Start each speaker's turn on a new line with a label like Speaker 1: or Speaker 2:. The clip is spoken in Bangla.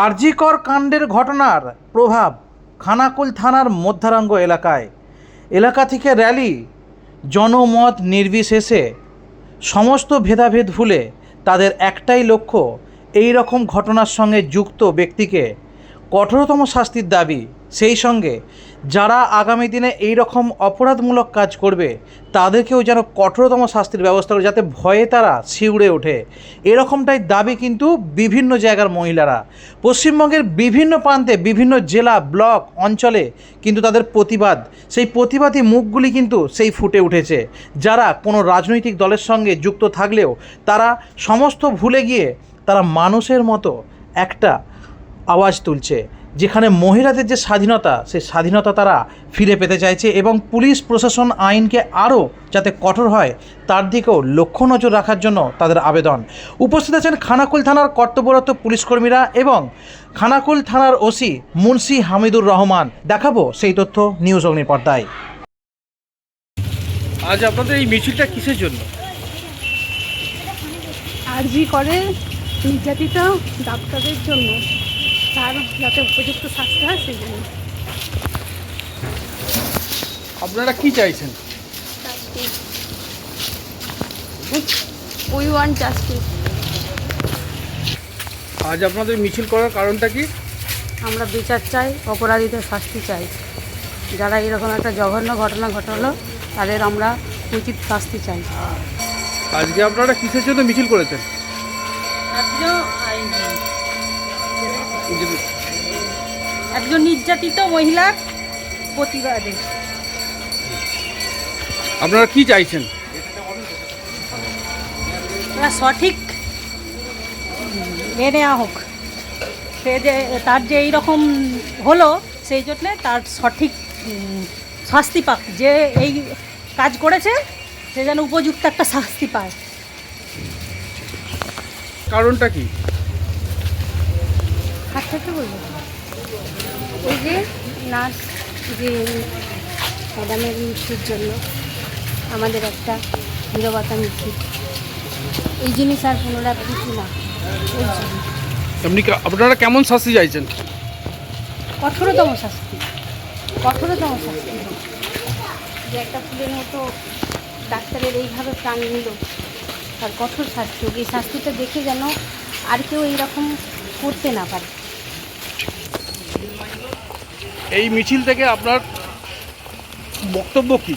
Speaker 1: আরজিকর কাণ্ডের ঘটনার প্রভাব খানাকুল থানার মধ্যারঙ্গ এলাকায়। এলাকা থেকে র্যালি, জনমত নির্বিশেষে সমস্ত ভেদাভেদ ভুলে তাদের একটাই লক্ষ্য, এই রকম ঘটনার সঙ্গে যুক্ত ব্যক্তিকে কঠোরতম শাস্তির দাবি। সেই সঙ্গে যারা আগামী দিনে এই রকম অপরাধমূলক কাজ করবে, তাদেরকেও যেন কঠোরতম শাস্তির ব্যবস্থা করে যাতে ভয়ে তারা শিউড়ে ওঠে। এরকমটাই দাবি কিন্তু বিভিন্ন জায়গার মহিলারা। পশ্চিমবঙ্গের বিভিন্ন প্রান্তে, বিভিন্ন জেলা, ব্লক, অঞ্চলে কিন্তু তাদের প্রতিবাদ। সেই প্রতিবাদী মুখগুলি কিন্তু সেই ফুটে উঠেছে। যারা কোনো রাজনৈতিক দলের সঙ্গে যুক্ত থাকলেও, তারা সমস্ত ভুলে গিয়ে তারা মানুষের মতো একটা আওয়াজ তুলছে। যেখানে মহিলাদের যে স্বাধীনতা সেই স্বাধীনতা তারা ফিরে পেতে চাইছে এবং পুলিশ প্রশাসন আইনকে আরও যাতে কঠোর হয় তার দিকেও লক্ষ্য নজর রাখার জন্য তাদের আবেদন। উপস্থিত আছেন খানাকুল থানার কর্তব্যরত পুলিশকর্মীরা এবং খানাকুল থানার ওসি মুন্সি হামিদুর রহমান। দেখাবো সেই তথ্য নিউজ অগ্নি পর্দায়
Speaker 2: আজ আপনাদের এই মিছিলটা কিসের জন্য?
Speaker 3: আরজি করে নির্যাতিত ডাক্তারদের জন্য। তার যাতে উপযুক্ত শাস্তি হয় সেই জন্য।
Speaker 2: আপনারা কি চাইছেন?
Speaker 3: উই ওয়ান্ট জাস্টিস
Speaker 2: আজ আপনাদের মিছিল করার কারণটা কি?
Speaker 3: আমরা বিচার চাই অপরাধীদের শাস্তি চাই। যারা এরকম একটা জঘন্য ঘটনা ঘটালো তাদের আমরা উচিত শাস্তি চাই।
Speaker 2: আজকে আপনারা কিসের জন্য মিছিল করেছেন?
Speaker 3: একজন নির্যাতিত মহিলার প্রতিবাদে।
Speaker 2: আপনারা কি চাইছেন?
Speaker 3: সঠিক এ নেওয়া হোক। সে যে তার যে এইরকম হলো সেই জন্যে তার সঠিক শাস্তি পাক যে এই কাজ করেছে সে যেন উপযুক্ত একটা শাস্তি পায়।
Speaker 2: কারণটা কি?
Speaker 3: হাত থেকে বলব? ওই যে নার্স যে ম্যাডামের মৃত্যুর জন্য আমাদের একটা নিরবতা মিছিল এই জিনিস আর পুনরাবৃত্তি না। ওই জন্য
Speaker 2: আপনারা কেমন শাস্তি চাইছেন?
Speaker 3: কঠোরতম শাস্তি। কঠোরতম শাস্তি। যে একটা ফুলের মতো ডাক্তারের এইভাবে প্রাণ নিল তার কঠোর শাস্তি এই শাস্তিটা দেখে যেন আর কেউ এইরকম করতে না পারে।
Speaker 2: এই মিছিল থেকে আপনার বক্তব্য কি?